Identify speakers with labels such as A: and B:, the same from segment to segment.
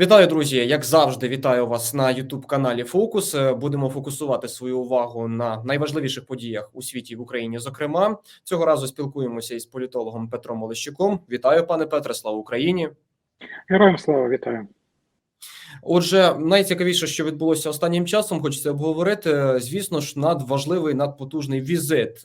A: Вітаю, друзі! Як завжди, вітаю вас на youtube каналі Фокус. Е, Будемо фокусувати свою увагу на найважливіших подіях у світі в Україні. Зокрема, цього разу спілкуємося із політологом Петром Олещуком. Вітаю, пане Петре! Слава Україні!
B: Героям слава вітаю.
A: Отже, найцікавіше, що відбулося останнім часом, хочеться обговорити. Звісно ж, надважливий, надпотужний візит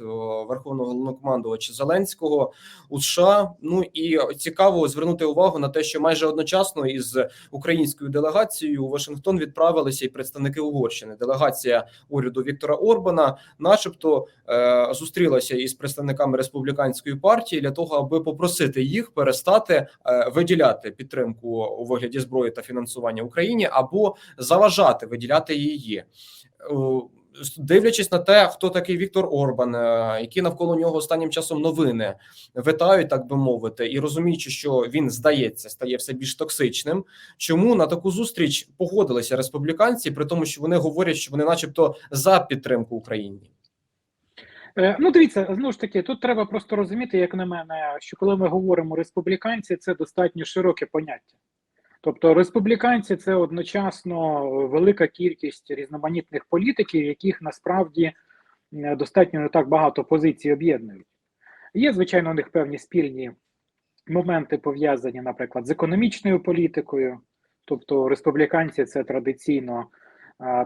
A: верховного головнокомандувача Зеленського у США. Ну і цікаво звернути увагу на те, що майже одночасно із українською делегацією у Вашингтон відправилися і представники Угорщини. Делегація уряду Віктора Орбана, начебто, е, зустрілася із представниками республіканської партії для того, аби попросити їх перестати е, виділяти підтримку у вигляді зброї та фінансування Україні або заважати виділяти її. Е, Дивлячись на те, хто такий Віктор Орбан, е, які навколо нього останнім часом новини витають, так би мовити, і розуміючи, що він здається, стає все більш токсичним. Чому на таку зустріч погодилися республіканці, при тому, що вони говорять, що вони, начебто, за підтримку Україні?
B: Е, Ну, дивіться, знову ж таки, тут треба просто розуміти, як на мене, що коли ми говоримо республіканці, це достатньо широке поняття. Тобто республіканці це одночасно велика кількість різноманітних політиків, яких насправді е, достатньо не так багато позицій об'єднують. Є, звичайно, у них певні спільні моменти пов'язані, наприклад, з економічною політикою. Тобто республіканці це традиційно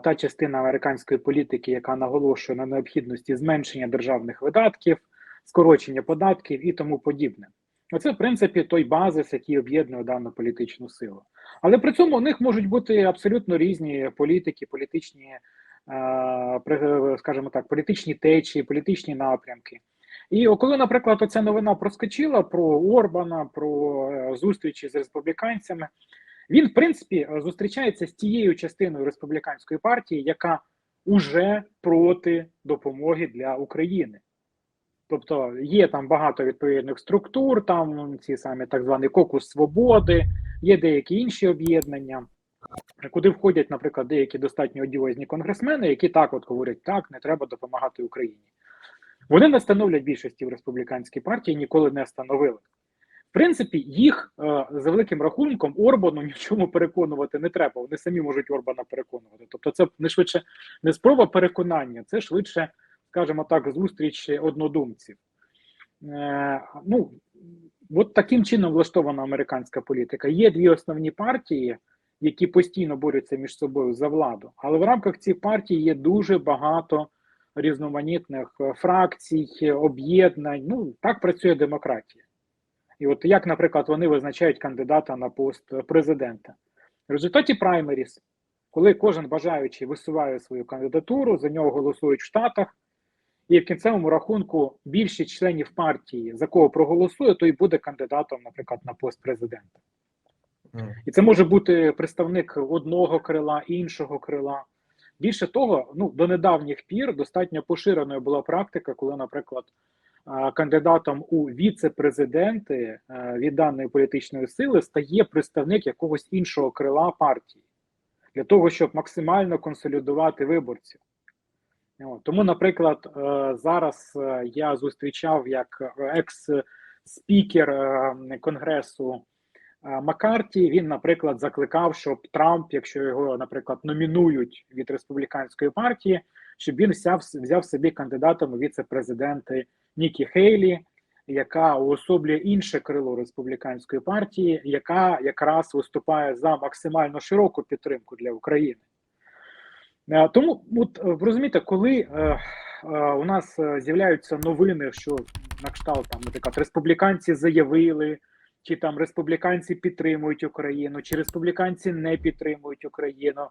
B: та частина американської політики, яка наголошує на необхідності зменшення державних видатків, скорочення податків і тому подібне. Оце, в принципі, той базис, який об'єднує дану політичну силу. Але при цьому у них можуть бути абсолютно різні політики, політичні, скажімо так, політичні течії, політичні напрямки. І коли, наприклад, оця новина проскочила про Орбана, про е, зустрічі з республіканцями, він, в принципі, зустрічається з тією частиною республіканської партії, яка уже проти допомоги для України. Тобто є там багато відповідних структур, там ці самі так звані кокус свободи, є деякі інші об'єднання, куди входять, наприклад, деякі достатньо одіозні конгресмени, які так от говорять, так, не треба допомагати Україні. Вони не становлять більшості в республіканській партії, ніколи не становили. В принципі, їх е, за великим рахунком Орбану ні в чому переконувати не треба. Вони самі можуть Орбана переконувати. Тобто, це не швидше не спроба переконання, це швидше скажімо так, зустріч однодумців. Е, ну, от таким чином влаштована американська політика. Є дві основні партії, які постійно борються між собою за владу, але в рамках цих партій є дуже багато різноманітних фракцій, об'єднань. Ну, так працює демократія. І от як, наприклад, вони визначають кандидата на пост президента. В результаті праймеріс, коли кожен бажаючий висуває свою кандидатуру, за нього голосують в Штатах. І в кінцевому рахунку більшість членів партії за кого проголосує, той буде кандидатом, наприклад, на пост президента. Mm. І це може бути представник одного крила, іншого крила. Більше того, ну до недавніх пір достатньо поширеною була практика, коли, наприклад, кандидатом у віце-президенти від даної політичної сили стає представник якогось іншого крила партії для того, щоб максимально консолідувати виборців. Тому, наприклад, е, зараз е, я зустрічав як екс-спікер е, Конгресу Маккарті, Він, наприклад, закликав, щоб Трамп, якщо його, наприклад, номінують від республіканської партії, щоб він взяв взяв собі кандидатом віце-президенти Нікі Хейлі, яка уособлює інше крило республіканської партії, яка якраз виступає за максимально широку підтримку для України. Е, тому, от е, розумієте, коли е, у нас з'являються новини, що на кшталт там, наприклад, республіканці заявили, чи там республіканці підтримують Україну, чи республіканці не підтримують Україну,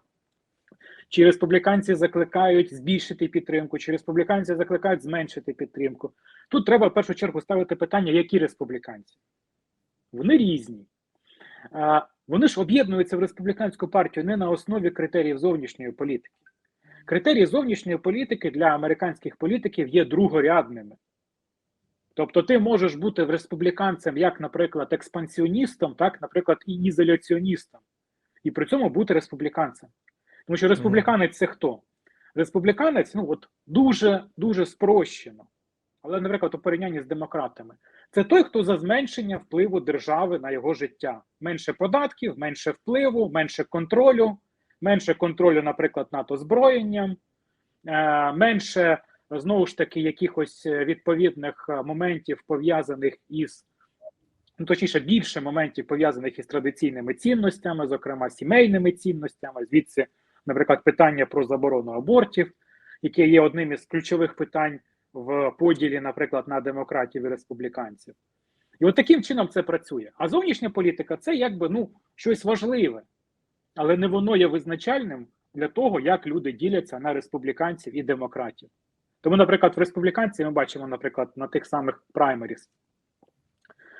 B: чи республіканці закликають збільшити підтримку, чи республіканці закликають зменшити підтримку. Тут треба в першу чергу ставити питання, які республіканці? Вони різні. Вони ж об'єднуються в республіканську партію не на основі критеріїв зовнішньої політики. Критерії зовнішньої політики для американських політиків є другорядними. Тобто, ти можеш бути республіканцем, як, наприклад, експансіоністом, так, наприклад, і ізоляціоністом, і при цьому бути республіканцем. Тому що республіканець це хто? Республіканець, ну от дуже дуже спрощено. але, наприклад, у порівнянні з демократами, це той, хто за зменшення впливу держави на його життя. Менше податків, менше впливу, менше контролю, менше контролю, наприклад, над озброєнням, е, менше знову ж таки якихось е, відповідних е, моментів пов'язаних із. Ну, точніше, більше моментів пов'язаних із традиційними цінностями, зокрема сімейними цінностями. Звідси, наприклад, питання про заборону абортів, яке є одним із ключових питань в поділі, наприклад, на демократів і республіканців. І от таким чином це працює. А зовнішня політика це якби ну щось важливе, але не воно є визначальним для того, як люди діляться на республіканців і демократів. Тому, наприклад, в республіканців ми бачимо, наприклад, на тих самих праймеріс.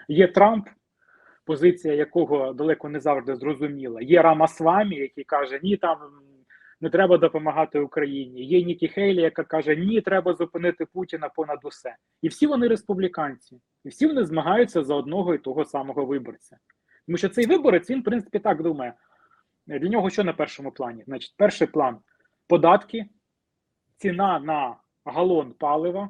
B: Є Трамп, позиція якого далеко не завжди зрозуміла. Є Рамасвамі, який каже, ні, там не треба допомагати Україні. Є Нікі Хейлі, яка каже, ні, треба зупинити Путіна понад усе. І всі вони республіканці, і всі вони змагаються за одного і того самого виборця. Тому що цей виборець, він, в принципі, так думає. Для нього що на першому плані? Значить, перший план податки, ціна на галон палива.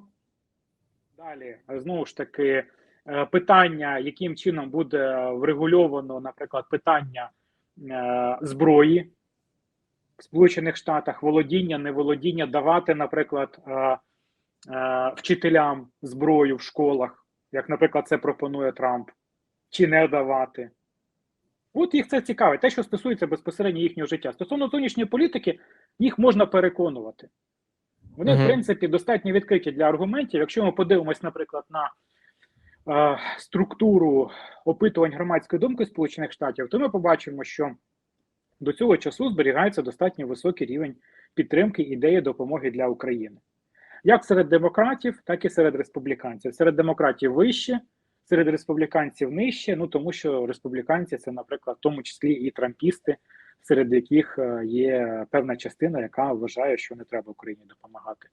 B: Далі, знову ж таки, е, питання, яким чином буде врегульовано, наприклад, питання е, зброї в Сполучених Штатах, володіння, неволодіння, давати, наприклад, е, вчителям зброю в школах, як, наприклад, це пропонує Трамп, чи не давати. От їх це цікавить, те, що стосується безпосередньо їхнього життя. Стосовно зовнішньої політики, їх можна переконувати. Вони,
A: Мгм.
B: в принципі, достатньо відкриті для аргументів. Якщо ми подивимось, наприклад, на е, структуру опитувань громадської думки Сполучених Штатів, то ми побачимо, що до цього часу зберігається достатньо високий рівень підтримки ідеї допомоги для України. Як серед демократів, так і серед республіканців. Серед демократів вище, серед республіканців нижче, ну тому що республіканці це, наприклад, в тому числі і трампісти, серед яких е, є певна частина, яка вважає, що не треба Україні допомагати.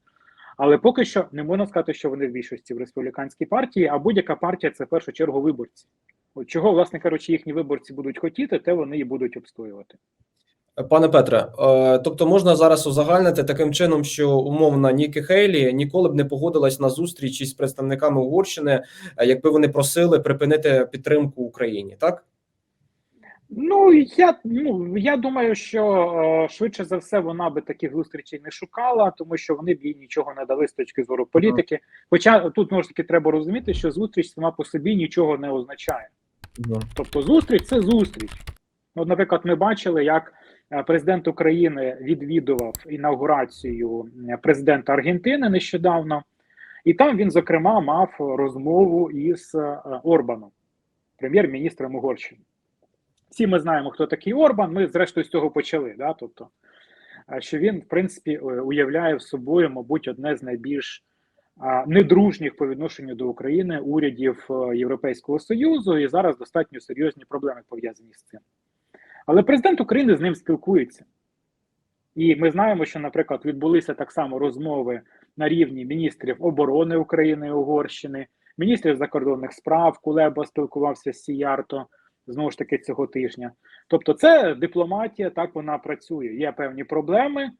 B: Але поки що не можна сказати, що вони в більшості в республіканській партії, а будь-яка партія це в першу чергу виборці. От чого, власне кажучи, їхні виборці будуть хотіти, те вони і будуть обстоювати.
A: Пане Петре, е, тобто можна зараз узагальнити таким чином, що умовна Нікі Хейлі ніколи б не погодилась на зустріч із представниками Угорщини, е, якби вони просили припинити підтримку Україні, так?
B: Ну я ну я думаю, що е, швидше за все вона би таких зустрічей не шукала, тому що вони б їй нічого не дали з точки зору політики. Хоча тут знову ж таки треба розуміти, що зустріч сама по собі нічого не означає. Тобто, зустріч це зустріч. Ну, От, наприклад, ми бачили, як президент України відвідував інаугурацію е, президента Аргентини нещодавно, і там він, зокрема, мав розмову із е, Орбаном, прем'єр-міністром Угорщини. Всі ми знаємо, хто такий Орбан. Ми, зрештою, з цього почали. Да? Тобто, е, що він, в принципі, е, уявляє в собою, мабуть, одне з найбільш недружніх по відношенню до України урядів е, Європейського Союзу, і зараз достатньо серйозні проблеми пов'язані з цим. Але президент України з ним спілкується. І ми знаємо, що, наприклад, відбулися так само розмови на рівні міністрів оборони України і Угорщини, міністрів закордонних справ. Кулеба спілкувався з Сіярто знову ж таки цього тижня. Тобто, це дипломатія, так вона працює. Є певні проблеми,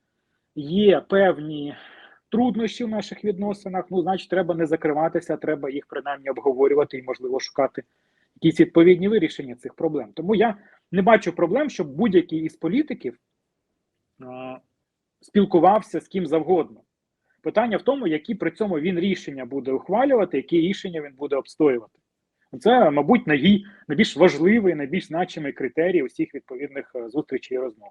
B: є певні труднощі в наших відносинах. Ну, значить, треба не закриватися, треба їх принаймні обговорювати і, можливо, шукати якісь відповідні вирішення цих проблем. Тому я не бачу проблем, щоб будь-який із політиків спілкувався з ким завгодно. Питання в тому, які при цьому він рішення буде ухвалювати, які рішення він буде обстоювати. Це, мабуть, найбільш важливий, найбільш значимий критерій усіх відповідних е, зустрічей і розмов.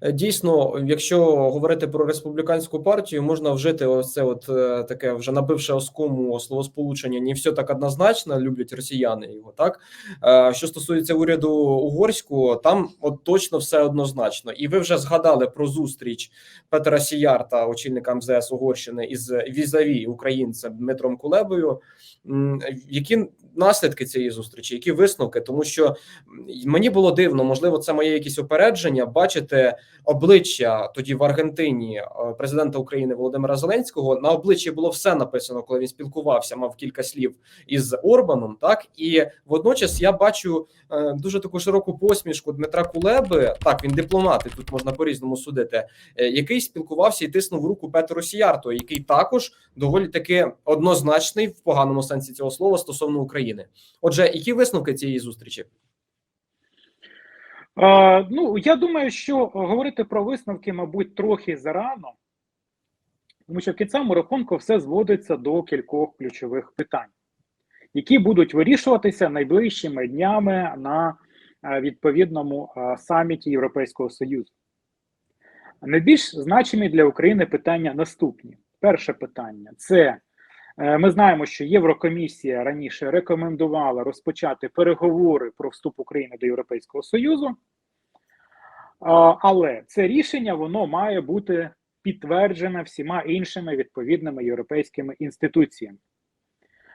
A: Е, Дійсно, якщо говорити про республіканську партію, можна вжити ось це от е, таке вже набивше оскому словосполучення. Не все так однозначно люблять росіяни його. Так Е, що стосується уряду угорського, там от точно все однозначно. І ви вже згадали про зустріч Петра Сіярта, очільника МЗС Угорщини, із візаві українцем Дмитром Кулебою, які наслідки цієї зустрічі, які висновки, тому що мені було дивно, можливо, це моє якісь опередження. Бачити обличчя тоді в Аргентині е, президента України Володимира Зеленського. На обличчі було все написано, коли він спілкувався, мав кілька слів із Орбаном. Так і водночас я бачу е, дуже таку широку посмішку Дмитра Кулеби. Так, він дипломат, і тут можна по різному судити, е, який спілкувався і тиснув руку Петру Сіярто, який також доволі таки однозначний в поганому сенсі цього слова стосовно України. Отже, які висновки цієї зустрічі?
B: Ну, я думаю, що говорити про висновки, мабуть, трохи зарано, тому що в кінцевому рахунку все зводиться до кількох ключових питань, які будуть вирішуватися найближчими днями на е, відповідному е, саміті Європейського Союзу. Найбільш значимі для України питання наступні. Перше питання це е, ми знаємо, що Єврокомісія раніше рекомендувала розпочати переговори про вступ України до Європейського Союзу. Але це рішення воно має бути підтверджене всіма іншими відповідними європейськими інституціями.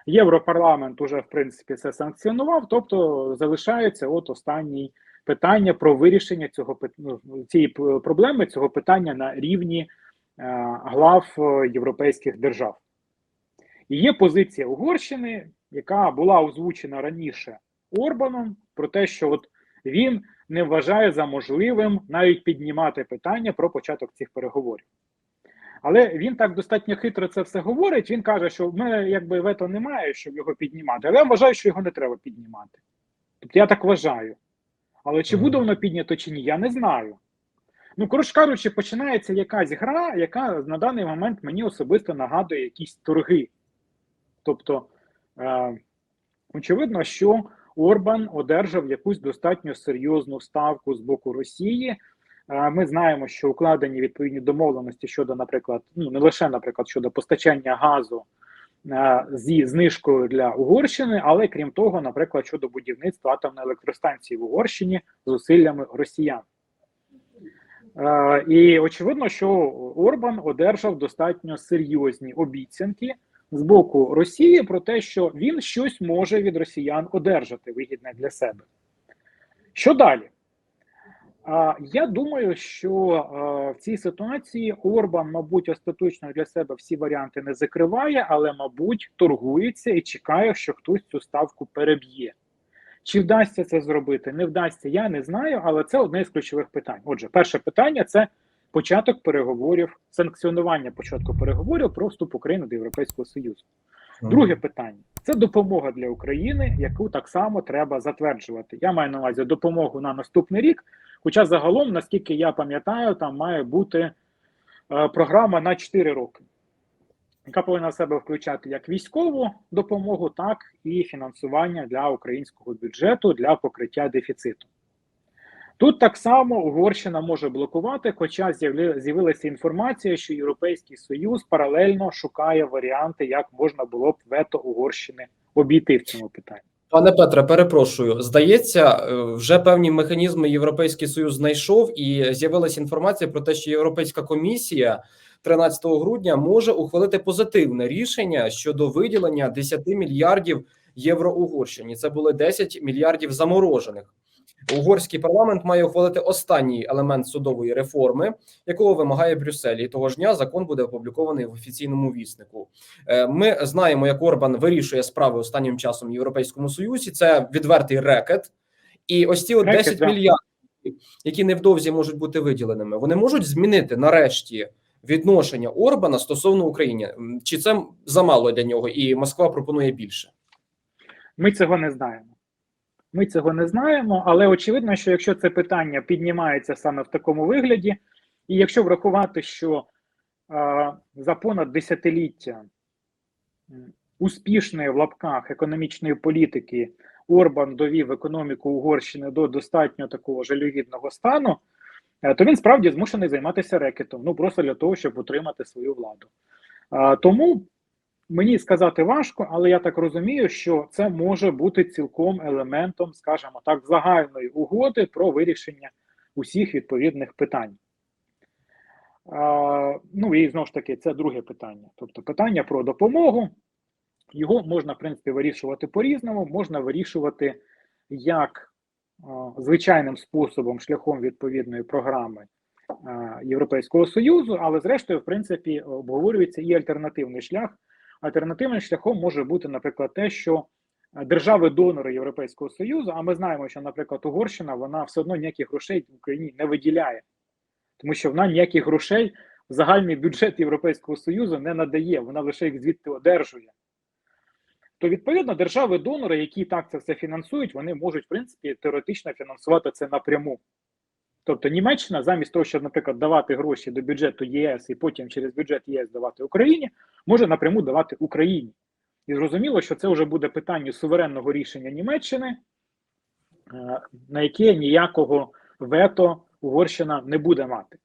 B: Європарламент уже, в принципі, це санкціонував, тобто залишається от останнє питання про вирішення цього ну, цієї проблеми, цього питання на рівні е, глав е, європейських держав. І є позиція Угорщини, яка була озвучена раніше Орбаном, про те, що от він не вважає за можливим навіть піднімати питання про початок цих переговорів. Але він так достатньо хитро це все говорить. Він каже, що в мене якби вето немає, щоб його піднімати. Але я вважаю, що його не треба піднімати. Тобто я так вважаю. Але чи буде воно піднято чи ні, я не знаю. Ну, коротше кажучи, починається якась гра, яка на даний момент мені особисто нагадує якісь торги. Тобто, е, очевидно, що Орбан одержав якусь достатньо серйозну ставку з боку Росії. Е, Ми знаємо, що укладені відповідні домовленості щодо, наприклад, ну не лише, наприклад, щодо постачання газу е, зі знижкою для Угорщини, але крім того, наприклад, щодо будівництва атомної електростанції в Угорщині зусиллями росіян. Е, І очевидно, що Орбан одержав достатньо серйозні обіцянки з боку Росії про те, що він щось може від росіян одержати вигідне для себе. Що далі? А, Я думаю, що в цій ситуації Орбан, мабуть, остаточно для себе всі варіанти не закриває, але, мабуть, торгується і чекає, що хтось цю ставку переб'є. Чи вдасться це зробити? Не вдасться, я не знаю, але це одне з ключових питань. Отже, перше питання це початок переговорів, санкціонування початку переговорів про вступ України до Європейського Союзу. Друге питання це допомога для України, яку так само треба затверджувати. Я маю на увазі допомогу на наступний рік. Хоча загалом, наскільки я пам'ятаю, там має бути е, програма на 4 роки, яка повинна в себе включати як військову допомогу, так і фінансування для українського бюджету для покриття дефіциту. Тут так само Угорщина може блокувати, хоча з'явилася інформація, що Європейський Союз паралельно шукає варіанти, як можна було б вето Угорщини обійти в цьому питанні.
A: Пане Петре, перепрошую. Здається, е, вже певні механізми Європейський Союз знайшов, і з'явилася інформація про те, що Європейська комісія 13 грудня може ухвалити позитивне рішення щодо виділення 10 мільярдів євро Угорщині. Це були 10 мільярдів заморожених. Угорський парламент має ухвалити останній елемент судової реформи, якого вимагає Брюссель. І того ж дня закон буде опублікований в офіційному віснику. Е, Ми знаємо, як Орбан вирішує справи останнім часом в Європейському Союзі. Це відвертий рекет, і ось ці от
B: Рекет,
A: 10
B: да.
A: мільярдів, які невдовзі можуть бути виділеними, вони можуть змінити нарешті відношення Орбана стосовно України. Чи це замало для нього, і Москва пропонує більше?
B: Ми цього не знаємо. Ми цього не знаємо, але очевидно, що якщо це питання піднімається саме в такому вигляді, і якщо врахувати, що е, за понад десятиліття успішної в лапках економічної політики Орбан довів економіку Угорщини до достатньо такого жалюгідного стану, е, то він справді змушений займатися рекетом, ну просто для того, щоб утримати свою владу. Е, тому Мені сказати важко, але я так розумію, що це може бути цілком елементом, скажімо так, загальної угоди про вирішення усіх відповідних питань. А, ну і знову ж таки, це друге питання. Тобто питання про допомогу. Його можна, в принципі, вирішувати по-різному, можна вирішувати як е, звичайним способом, шляхом відповідної програми Європейського Союзу, але зрештою, в принципі, обговорюється і альтернативний шлях. Альтернативним шляхом може бути, наприклад, те, що держави-донори Європейського Союзу, а ми знаємо, що, наприклад, Угорщина вона все одно ніяких грошей в Україні не виділяє, тому що вона ніяких грошей в загальний бюджет Європейського Союзу не надає, вона лише їх звідти одержує. То відповідно держави-донори, які так це все фінансують, вони можуть в принципі теоретично фінансувати це напряму. Тобто Німеччина, замість того, щоб, наприклад, давати гроші до бюджету ЄС і потім через бюджет ЄС давати Україні, може напряму давати Україні. І зрозуміло, що це вже буде питання суверенного рішення Німеччини, е, на яке ніякого вето Угорщина не буде мати.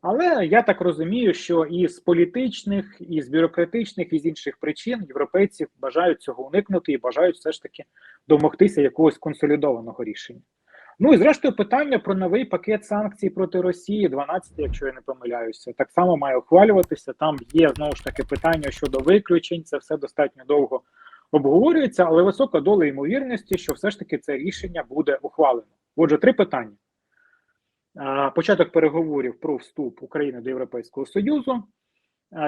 B: Але я так розумію, що і з політичних, і з бюрократичних, і з інших причин європейці бажають цього уникнути і бажають все ж таки домогтися якогось консолідованого рішення. Ну і зрештою, питання про новий пакет санкцій проти Росії, 12, якщо я не помиляюся, так само має ухвалюватися. Там є знову ж таки питання щодо виключень. Це все достатньо довго обговорюється, але висока доля ймовірності, що все ж таки це рішення буде ухвалено. Отже, три питання: початок переговорів про вступ України до Європейського Союзу.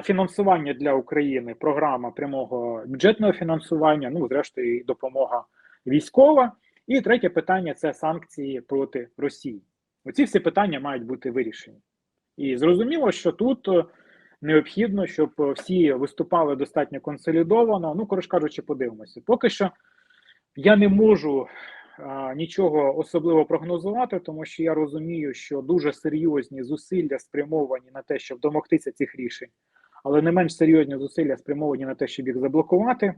B: Фінансування для України, програма прямого бюджетного фінансування, ну зрештою, і допомога військова. І третє питання це санкції проти Росії. Оці всі питання мають бути вирішені. І зрозуміло, що тут е, необхідно, щоб всі виступали достатньо консолідовано. Ну, коротше кажучи, подивимося. Поки що я не можу а, нічого особливо прогнозувати, тому що я розумію, що дуже серйозні зусилля спрямовані на те, щоб домогтися цих рішень, але не менш серйозні зусилля спрямовані на те, щоб їх заблокувати.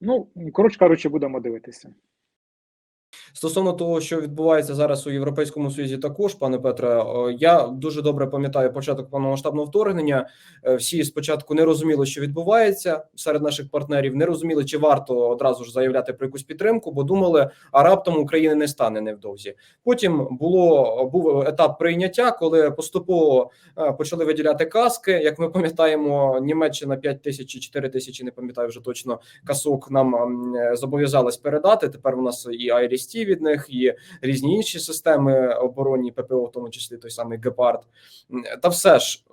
B: Ну, коротше кажучи, будемо дивитися.
A: Стосовно того, що відбувається зараз у Європейському Союзі, також пане Петре, я дуже добре пам'ятаю початок повномасштабного вторгнення. Е, всі спочатку не розуміли, що відбувається серед наших партнерів, не розуміли, чи варто одразу ж заявляти про якусь підтримку, бо думали, а раптом України не стане невдовзі. Потім було був етап прийняття, коли поступово е, почали виділяти каски. Як ми пам'ятаємо, Німеччина 5 тисяч чи 4 тисячі, не пам'ятаю вже точно касок нам е, зобов'язалась передати. Тепер у нас і IRST від них, і різні інші системи оборонні ППО, в тому числі той самий Гепард. Та все ж.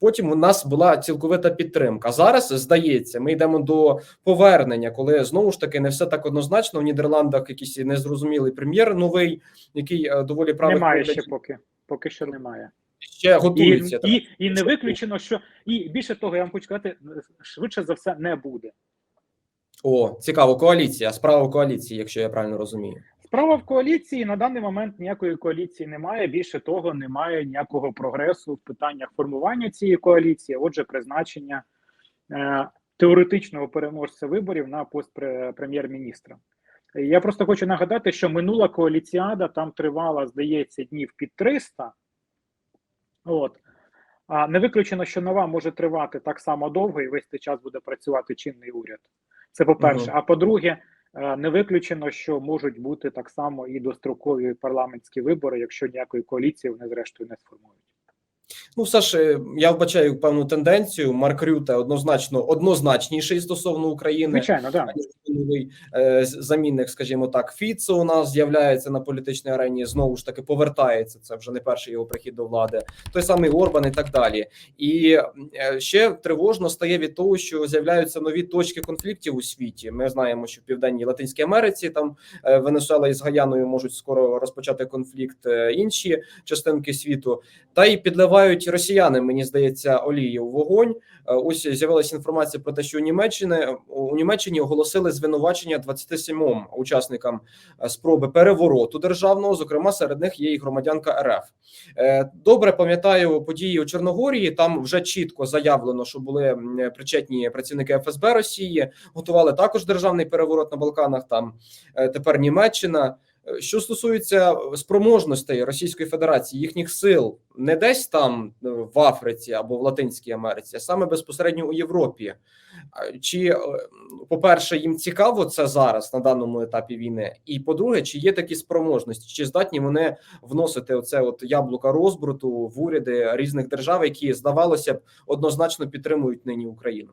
A: Потім у нас була цілковита підтримка. Зараз здається, ми йдемо до повернення, коли знову ж таки не все так однозначно. В Нідерландах якийсь незрозумілий прем'єр новий, який е, доволі правильно
B: немає ще поки. Поки що немає.
A: Ще готується
B: і, і, і не виключено, що і більше того, я вам хочу сказати, швидше за все не буде.
A: О, цікаво, коаліція. Справа в коаліції, якщо я правильно розумію.
B: Справа в коаліції на даний момент ніякої коаліції немає. Більше того, немає ніякого прогресу в питаннях формування цієї коаліції. Отже, призначення е, теоретичного переможця виборів на пост прем'єр-міністра. Я просто хочу нагадати, що минула коаліціада там тривала, здається, днів під 300. От. А не виключено, що нова може тривати так само довго, і весь цей час буде працювати чинний уряд. Це по-перше. Угу. А по-друге, е, не виключено, що можуть бути так само і дострокові парламентські вибори, якщо ніякої коаліції вони зрештою не сформують.
A: Ну, все ж я вбачаю певну тенденцію. Марк Рюте однозначно однозначніший стосовно України.
B: Звичайно, да.
A: новий е, замінник, скажімо так, Фіцо у нас з'являється на політичній арені. Знову ж таки повертається. Це вже не перший його прихід до влади. Той самий Орбан і так далі. І е, ще тривожно стає від того, що з'являються нові точки конфліктів у світі. Ми знаємо, що в південній Латинській Америці там е, Венесуела із Гаяною можуть скоро розпочати конфлікт інші частинки світу, та й підливають росіяни, мені здається, олії у вогонь. Е, ось з'явилася інформація про те, що у Німеччині у Німеччині оголосили звинувачення 27 учасникам е, спроби перевороту державного. Зокрема, серед них є і громадянка РФ. Е, добре пам'ятаю події у Чорногорії. Там вже чітко заявлено, що були причетні працівники ФСБ Росії. Готували також державний переворот на Балканах. Там тепер Німеччина. Що стосується спроможностей Російської Федерації, їхніх сил не десь там е, в Африці або в Латинській Америці, а саме безпосередньо у Європі. Чи е, по-перше, їм цікаво це зараз на даному етапі війни, і по-друге, чи є такі спроможності, чи здатні вони вносити оце от яблука розбруту в уряди різних держав, які здавалося б однозначно підтримують нині Україну?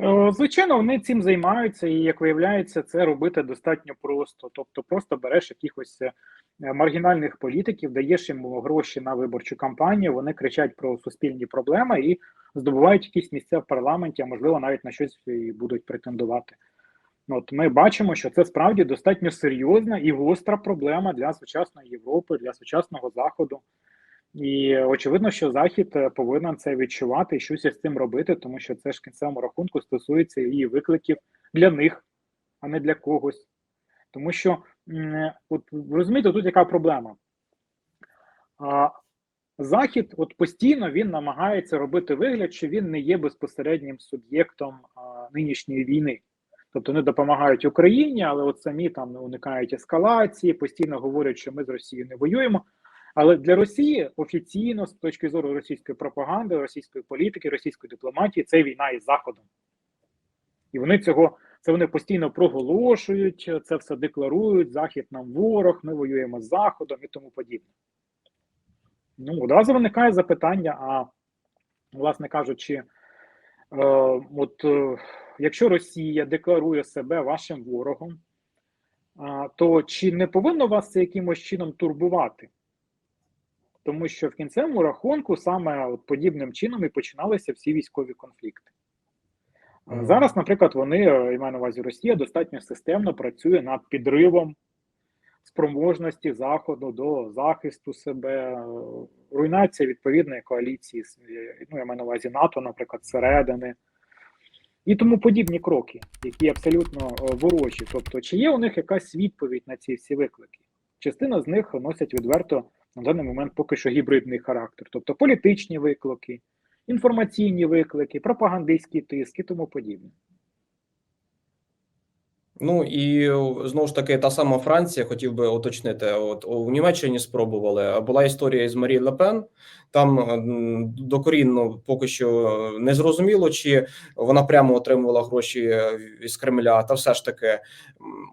B: Е, Звичайно, вони цим займаються, і як виявляється, це робити достатньо просто. Тобто, просто береш якихось е, маргінальних політиків, даєш їм гроші на виборчу кампанію, вони кричать про суспільні проблеми і здобувають якісь місця в парламенті, а можливо, навіть на щось і будуть претендувати. От ми бачимо, що це справді достатньо серйозна і гостра проблема для сучасної Європи, для сучасного заходу. І очевидно, що Захід е, повинен це відчувати і щось із цим робити, тому що це ж кінцевому рахунку стосується і викликів для них, а не для когось. Тому що, от розумієте, тут яка проблема? Захід от постійно він намагається робити вигляд, що він не є безпосереднім суб'єктом нинішньої війни. Тобто вони допомагають Україні, але от самі там не уникають ескалації, постійно говорять, що ми з Росією не воюємо. Але для Росії офіційно, з точки зору російської пропаганди, російської політики, російської дипломатії, це війна із Заходом. І вони цього це вони постійно проголошують, це все декларують. Захід нам ворог, ми воюємо з Заходом і тому подібне. Ну, одразу виникає запитання: а, власне кажучи, е, от е, якщо Росія декларує себе вашим ворогом, а, то чи не повинно вас це якимось чином турбувати? Тому що в кінцевому рахунку саме от подібним чином і починалися всі військові конфлікти.
A: Мгм.
B: Зараз, наприклад, вони, е, я маю на увазі Росія, достатньо системно працює над підривом спроможності Заходу до захисту себе, руйнація відповідної коаліції, е, ну, я маю на увазі НАТО, наприклад, зсередини. І тому подібні кроки, які абсолютно е, ворожі. Тобто, чи є у них якась відповідь на ці всі виклики? Частина з них носять відверто на даний момент поки що гібридний характер, тобто політичні виклики, інформаційні виклики, пропагандистський тиск і тому подібне.
A: Ну і знову ж таки, та сама Франція, хотів би уточнити. От у Німеччині спробували. Була історія із Марі Лепен. Там докорінно поки що не зрозуміло, чи вона прямо отримувала гроші із Кремля, та все ж таки,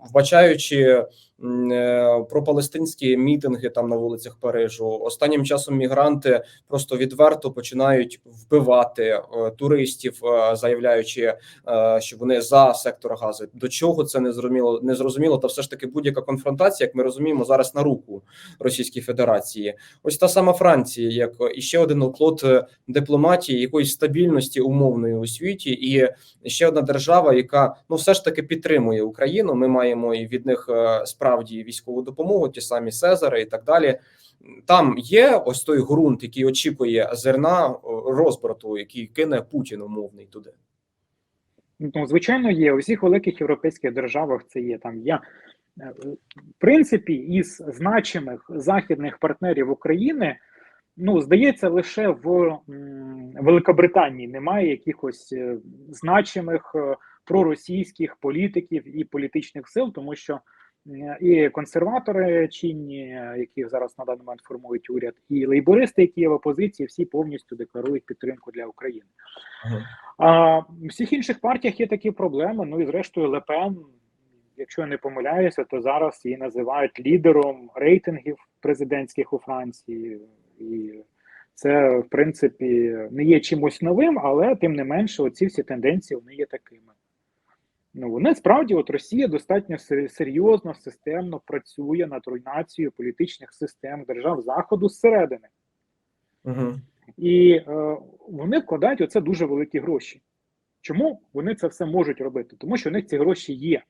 A: вбачаючи е, про палестинські мітинги там на вулицях Парижу, останнім часом мігранти просто відверто починають вбивати е, туристів, е, заявляючи що вони за сектор газу. До чого це не зрозуміло, не зрозуміло, та все ж таки будь-яка конфронтація, як ми розуміємо, зараз на руку Російській Федерації. Ось та сама Франція, як іще один е, дипломатії, якоїсь стабільності умовної у світі, і ще одна держава, яка ну все ж таки підтримує Україну. Ми маємо і від них е, справді військову допомогу, ті самі Сезари і так далі. Там є ось той ґрунт, який очікує зерна е, розбрату, який кине Путін умовний туди.
B: Ну, звичайно, є. У всіх великих європейських державах це є. Там є, е, в принципі, із значимих західних партнерів України, ну, здається, лише в Великобританії немає якихось е, значимих проросійських політиків і політичних сил, тому що і консерватори чинні, яких зараз на даний момент формують уряд, і лейбористи, які є в опозиції, всі повністю декларують підтримку для України. А в всіх інших партіях є такі проблеми. Ну і зрештою, Лепен, якщо я не помиляюся, то зараз її називають лідером рейтингів президентських у Франції, і це в принципі не є чимось новим, але тим не менше, оці всі тенденції вони є такими. Ну вони справді, от Росія достатньо серйозно, системно працює над руйнацією політичних систем держав Заходу зсередини.
A: Угу.
B: І е, вони вкладають оце дуже великі гроші. Чому вони це все можуть робити? Тому що у них ці гроші є.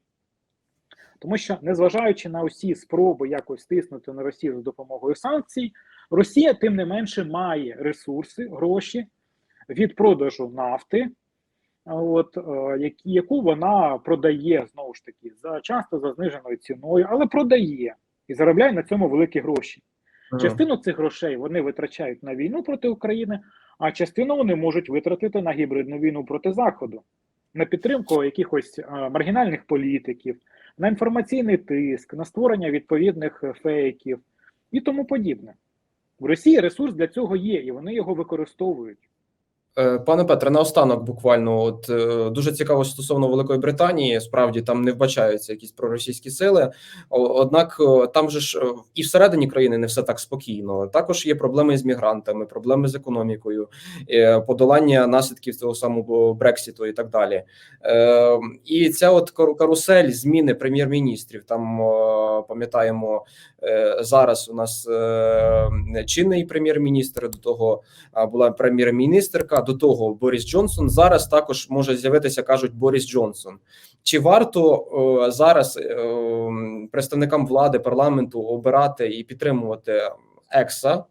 B: Тому що, незважаючи на усі спроби якось тиснути на Росію за допомогою санкцій, Росія, тим не менше, має ресурси, гроші від продажу нафти, от, е, які, яку вона продає знову ж таки за часто за зниженою ціною, але продає і заробляє на цьому великі гроші. Частину цих грошей вони витрачають на війну проти України, а частину вони можуть витратити на гібридну війну проти Заходу, на підтримку якихось а, маргінальних політиків, на інформаційний тиск, на створення відповідних е, фейків і тому подібне. В Росії ресурс для цього є, і вони його використовують.
A: Е, Пане Петре, наостанок буквально, от е, дуже цікаво стосовно Великої Британії. Справді там не вбачаються якісь проросійські сили. Однак е, там же ж і всередині країни не все так спокійно. Також є проблеми з мігрантами, проблеми з економікою, подолання наслідків цього самого Брексіту і так далі. І ця от кару- карусель зміни прем'єр-міністрів. Там пам'ятаємо зараз. У нас чинний прем'єр-міністр до того була прем'єр-міністерка. До того Борис Джонсон. Зараз також може з'явитися, кажуть Борис Джонсон. Чи варто е, зараз е, представникам влади парламенту обирати і підтримувати екса, е,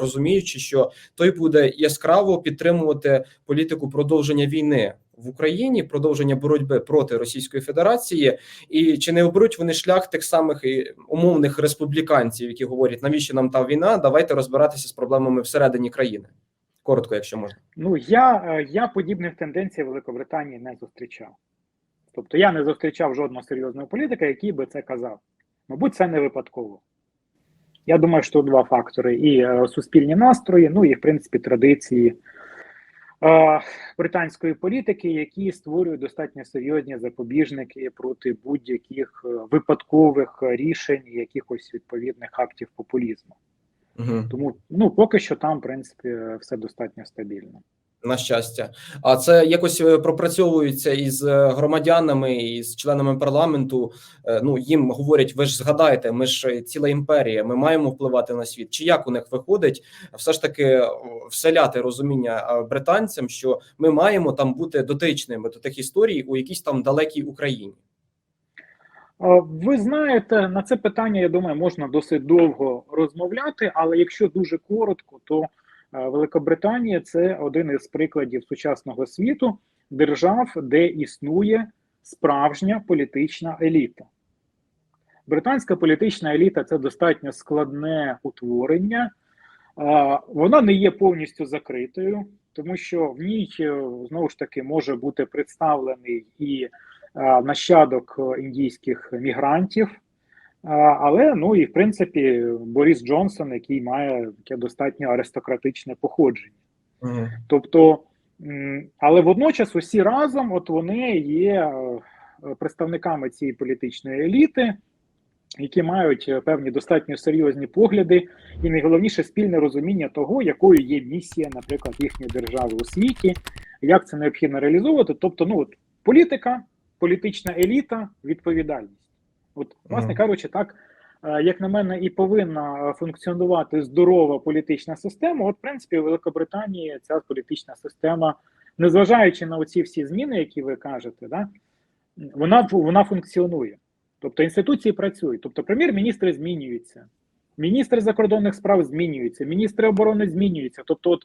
A: розуміючи, що той буде яскраво підтримувати політику продовження війни в Україні, продовження боротьби проти Російської Федерації, і чи не оберуть вони шлях тих самих і умовних республіканців, які говорять, навіщо нам та війна? Давайте розбиратися з проблемами всередині країни. Коротко, якщо можна.
B: Ну я, е, я подібних тенденцій Великобританії не зустрічав. Тобто я не зустрічав жодного серйозного політика, який би це казав. Мабуть, це не випадково. Я думаю, що два фактори: і е, суспільні настрої, ну і в принципі традиції е, британської політики, які створюють достатньо серйозні запобіжники проти будь-яких е, випадкових рішень, якихось відповідних актів популізму.
A: Угу.
B: Тому ну поки що там, в принципі, все достатньо стабільно.
A: На щастя, а це якось е, пропрацьовується із е, громадянами і з членами парламенту. Е, Ну їм говорять, ви ж згадайте, ми ж ціла імперія, ми маємо впливати на світ. Чи як у них виходить все ж таки вселяти розуміння британцям, що ми маємо там бути дотичними до тих історій у якійсь там далекій Україні?
B: А, Ви знаєте, на це питання, я думаю, можна досить довго розмовляти, але якщо дуже коротко, то е, Великобританія це один із прикладів сучасного світу держав, де існує справжня політична еліта. Британська політична еліта це достатньо складне утворення. Вона не є повністю закритою, тому що в ній е, знову ж таки може бути представлений і нащадок е, індійських мігрантів. Але ну і в принципі Борис Джонсон, який має таке достатньо аристократичне походження.
A: Угу.
B: Тобто, але водночас усі разом, от вони є е, представниками цієї політичної еліти, які мають е, певні достатньо серйозні погляди, і найголовніше спільне розуміння того, якою є місія, наприклад, їхньої держави у світі, як це необхідно реалізовувати. Тобто, ну от політика, політична еліта, відповідальність. От, власне кажучи, так. е, Як на мене, і повинна функціонувати здорова політична система. От, в принципі, у Великобританії ця політична система, незважаючи на оці всі зміни, які ви кажете, да, вона вона функціонує. Тобто інституції працюють. Тобто, прем'єр-міністри змінюються, міністри закордонних справ змінюються, міністри оборони змінюються. Тобто, от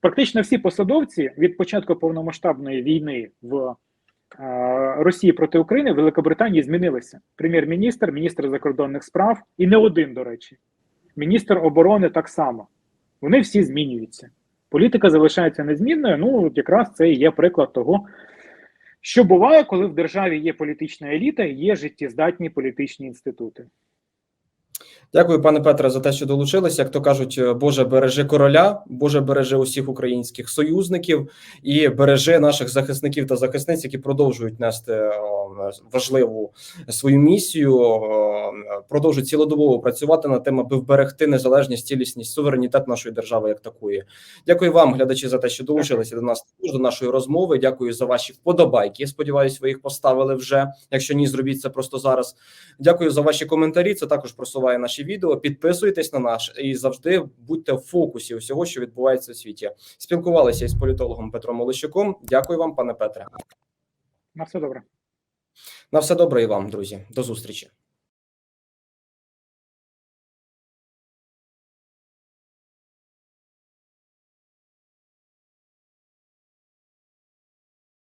B: практично всі посадовці від початку повномасштабної війни в Росії проти України в Великобританії змінилися. Прем'єр-міністр, міністр закордонних справ і не один, до речі, міністр оборони так само. Вони всі змінюються. Політика залишається незмінною. Ну, якраз це і є приклад того, що буває, коли в державі є політична еліта і є життєздатні політичні інститути.
A: Дякую, пане Петре, за те, що долучилися. Як то кажуть, е, Боже, бережи короля, Боже, бережи усіх українських союзників і бережи наших захисників та захисниць, які продовжують нести е, важливу свою місію, е, продовжують цілодобово працювати над тим, аби вберегти незалежність, цілісність, суверенітет нашої держави як такої. Дякую вам, глядачі, за те, що долучилися до нас до нашої розмови. Дякую за ваші вподобайки. Я сподіваюся, ви їх поставили вже. Якщо ні, зробіть це просто зараз. Дякую за ваші коментарі. Це також просуває наші відео. Підписуйтесь на наш і завжди будьте в фокусі усього, що відбувається у світі. Спілкувалися із політологом Петром Олещуком. Дякую вам, пане Петре.
B: На все добре.
A: На все добре і вам, друзі. До зустрічі.